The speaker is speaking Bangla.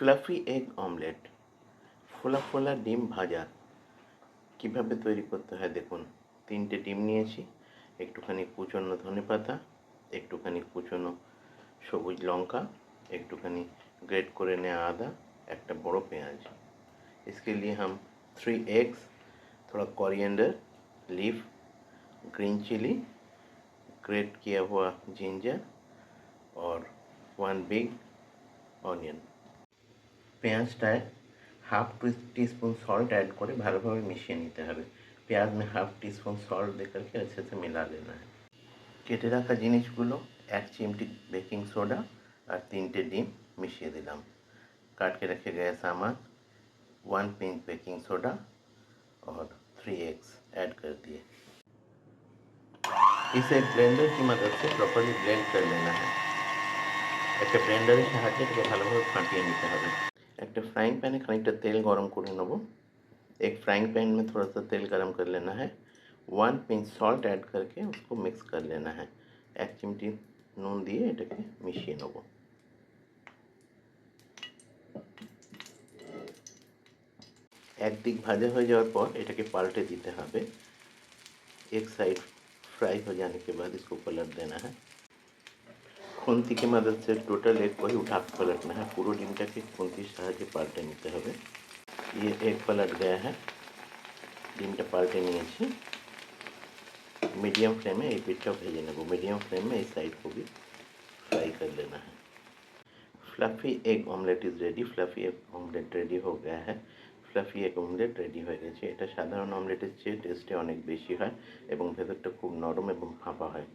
ফ্লাফি এগ অমলেট ফোলা ফোলা ডিম ভাজা কীভাবে তৈরি করতে হয় দেখুন তিনটে ডিম নিয়েছি একটুখানি কুচনো ধনে পাতা একটুখানি কুচনো সবুজ লঙ্কা একটুখানি গ্রেট করে নেওয়া আদা একটা बड़ो प्याज इसके लिए हम थ्री एग्स थोड़ा coriander leaf green chilli grate किया हुआ जिंजर और वन बिग অনিয়ন পেঁয়াজটায় হাফ टीस्पून सॉल्ट ऐड করে ভালোভাবে মিশিয়ে নিতে হবে পেঁয়াজ में হাফ टीस्पून सॉल्ट दे करके अच्छे से मिला लेना है কেটে রাখা জিনিসগুলো এক চিমটি বেকিং সোডা আর তিনটে ডিম মিশিয়ে দিলাম काट के रखे गए सामान वन पिंच बेकिंग सोडा और थ्री एग्स ऐड कर दिए इसे ब्लेंडर की मदद से प्रॉपरली ब्लेंड कर लेना है একটা ব্লেন্ডারের সাহায্যে এটাকে ভালোভাবে ফাটিয়ে নিতে হবে একটা फ्राइंग पैन में खानिकटा तेल गरम করে নেব एक फ्राइंग पैन में थोड़ा सा तेल गरम कर लेना है वन पिंच सॉल्ट ऐड करके उसको मिक्स कर लेना है এক চিমটি নুন দিয়ে এটাকে মিশিয়ে নেব একদিক ভাজা হয়ে যাওয়ার পর এটাকে পাল্টে দিতে হবে एक साइड फ्राई हो जाने के बाद इसको पलट देना है খুন্তি की मदद से टोटल एक को ही उठा के पलटना है पूरा ডিমটাকে খুন্তির সাহায্যে পাল্টে নিতে হবে ये एक पलट गया है ডিমটা পাল্টে নিয়েছি मीडियम फ्लेम में এই পিঠটাও ভেজে নেব मीडियम फ्लेम में इस साइड को भी फ्राई कर लेना है fluffy egg omelette is ready fluffy egg omelette ready हो गया है ফ্লাফি এগ অমলেট রেডি হয়ে গেছে এটা সাধারণ অমলেটের চেয়ে টেস্টে অনেক বেশি হয় এবং ভেতরটা খুব নরম এবং ফাঁপা হয়